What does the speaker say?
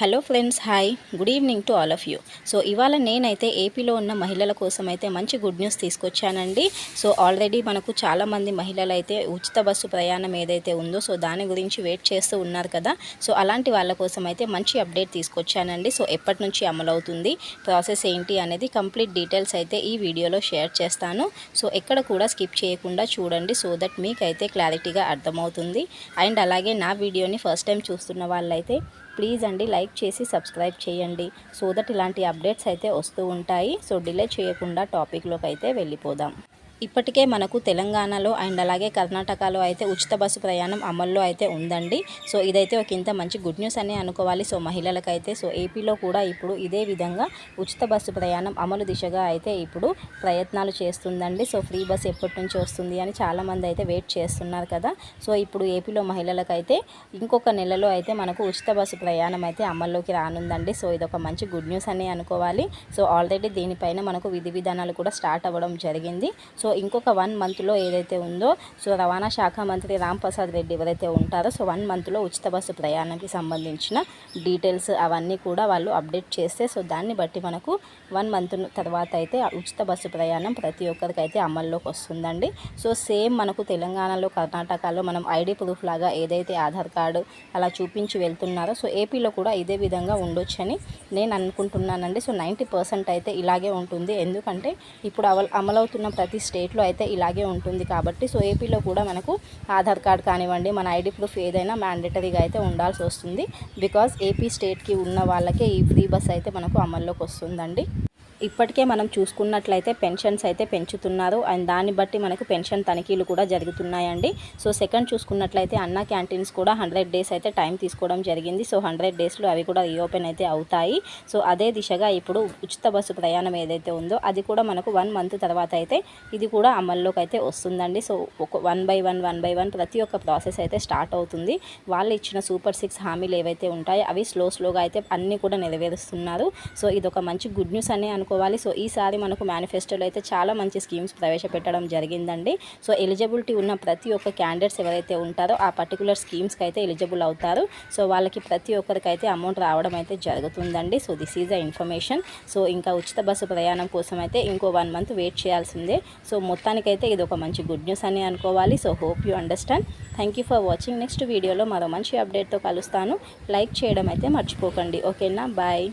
Hello friends hi. Good evening to all of you. So ఇవాళ నేనైతే ఏపీలో ఉన్న మహిళల కోసం అయితే మంచి గుడ్ న్యూస్ తీసుకొచ్చానండి. సో ఆల్రెడీ మనకు చాలామంది మహిళలు అయితే ఉచిత బస్సు ప్రయాణం ఏదైతే ఉందో సో దాని గురించి వెయిట్ చేస్తూ ఉన్నారు కదా. సో అలాంటి వాళ్ళ కోసం అయితే మంచి అప్డేట్ తీసుకొచ్చానండి. సో ఎప్పటి నుంచి అమలవుతుంది ప్రాసెస్ ఏంటి అనేది కంప్లీట్ డీటెయిల్స్ అయితే ఈ వీడియోలో షేర్ చేస్తాను. సో ఎక్కడ కూడా స్కిప్ చేయకుండా చూడండి సో దట్ మీకైతే క్లారిటీగా అర్థమవుతుంది. అండ్ అలాగే నా వీడియోని ఫస్ట్ టైం చూస్తున్న వాళ్ళైతే ప్లీజ్ అండి లైక్ చేసి సబ్స్క్రైబ్ చేయండి. సో దట్ ఇలాంటి అప్డేట్స్ అయితే వస్తూ ఉంటాయి. సో డిలే చేయకుండా టాపిక్లోకి అయితే వెళ్ళిపోదాం. ఇప్పటికే మనకు తెలంగాణలో అండ్ అలాగే కర్ణాటకలో అయితే ఉచిత బస్సు ప్రయాణం అమల్లో అయితే ఉందండి. సో ఇదైతే ఒక ఇంత మంచి గుడ్ న్యూస్ అనే అనుకోవాలి. సో మహిళలకైతే సో ఏపీలో కూడా ఇప్పుడు ఇదే విధంగా ఉచిత బస్సు ప్రయాణం అమలు దిశగా అయితే ఇప్పుడు ప్రయత్నాలు చేస్తుందండి. సో ఫ్రీ బస్ ఎప్పటి నుంచి వస్తుంది అని చాలామంది అయితే వెయిట్ చేస్తున్నారు కదా. సో ఇప్పుడు ఏపీలో మహిళలకైతే ఇంకొక నెలలో అయితే మనకు ఉచిత బస్సు ప్రయాణం అయితే అమల్లోకి రానుందండి. సో ఇది ఒక మంచి గుడ్ న్యూస్ అని అనుకోవాలి. సో ఆల్రెడీ దీనిపైన మనకు విధి విధానాలు కూడా స్టార్ట్ అవ్వడం జరిగింది. సో సో ఇంకొక వన్ మంత్లో ఏదైతే ఉందో సో రవాణా శాఖ మంత్రి రామ్ ప్రసాద్ రెడ్డి ఎవరైతే ఉంటారో సో వన్ మంత్లో ఉచిత బస్సు ప్రయాణానికి సంబంధించిన డీటెయిల్స్ అవన్నీ కూడా వాళ్ళు అప్డేట్ చేస్తే సో దాన్ని బట్టి మనకు వన్ మంత్ తర్వాత అయితే ఉచిత బస్సు ప్రయాణం ప్రతి ఒక్కరికి అయితే అమల్లోకి వస్తుందండి. సో సేమ్ మనకు తెలంగాణలో కర్ణాటకలో మనం ఐడి ప్రూఫ్ లాగా ఏదైతే ఆధార్ కార్డు అలా చూపించి వెళ్తున్నారో సో ఏపీలో కూడా ఇదే విధంగా ఉండొచ్చని నేను అనుకుంటున్నానండి. సో నైంటీ పర్సెంట్ అయితే ఇలాగే ఉంటుంది. ఎందుకంటే ఇప్పుడు అమలు అమలవుతున్న ప్రతి స్టేట్లో అయితే ఇలాగే ఉంటుంది కాబట్టి సో ఏపీలో కూడా మనకు ఆధార్ కార్డ్ కానివ్వండి మన ఐడి ప్రూఫ్ ఏదైనా మ్యాండేటరీగా అయితే ఉండాల్సి వస్తుంది. బికాజ్ ఏపీ స్టేట్కి ఉన్న వాళ్ళకే ఈ ఫ్రీ బస్ అయితే మనకు అమల్లోకి వస్తుందండి. ఇప్పటికే మనం చూసుకున్నట్లయితే పెన్షన్స్ అయితే పెంచుతున్నారు. అండ్ దాన్ని బట్టి మనకు పెన్షన్ తనిఖీలు కూడా జరుగుతున్నాయండి. సో సెకండ్ చూసుకున్నట్లయితే అన్న క్యాంటీన్స్ కూడా హండ్రెడ్ డేస్ అయితే టైం తీసుకోవడం జరిగింది. సో హండ్రెడ్ డేస్లో అవి కూడా రీఓపెన్ అయితే అవుతాయి. సో అదే దిశగా ఇప్పుడు ఉచిత బస్సు ప్రయాణం ఏదైతే ఉందో అది కూడా మనకు వన్ మంత్ తర్వాత అయితే ఇది కూడా అమల్లోకి అయితే వస్తుందండి. సో ఒక one by one one by one ప్రతి ఒక్క ప్రాసెస్ అయితే స్టార్ట్ అవుతుంది. వాళ్ళు ఇచ్చిన సూపర్ సిక్స్ హామీలు ఏవైతే ఉంటాయో అవి స్లో స్లోగా అయితే అన్నీ కూడా నెరవేరుస్తున్నారు. సో ఇది ఒక మంచి గుడ్ న్యూస్ అని అనుకోవాలి సో ఈసారి మనకు మేనిఫెస్టోలో అయితే చాలా మంచి స్కీమ్స్ ప్రవేశపెట్టడం జరిగిందండి. సో ఎలిజిబిలిటీ ఉన్న ప్రతి ఒక్క క్యాండిడేట్స్ ఎవరైతే ఉంటారో ఆ పర్టికులర్ స్కీమ్స్కి అయితే ఎలిజిబుల్ అవుతారు. సో వాళ్ళకి ప్రతి ఒక్కరికైతే అమౌంట్ రావడం అయితే జరుగుతుందండి. So this is the information so ఇంకా ఉచిత బస్సు ప్రయాణం కోసం అయితే ఇంకో వన్ మంత్ వెయిట్ చేయాల్సిందే. సో మొత్తానికైతే ఇది ఒక మంచి గుడ్ న్యూస్ అని అనుకోవాలి. So hope you understand thank you for watching next వీడియోలో మరో మంచి అప్డేట్తో కలుస్తాను. లైక్ చేయడం అయితే మర్చిపోకండి. ఓకేనా బాయ్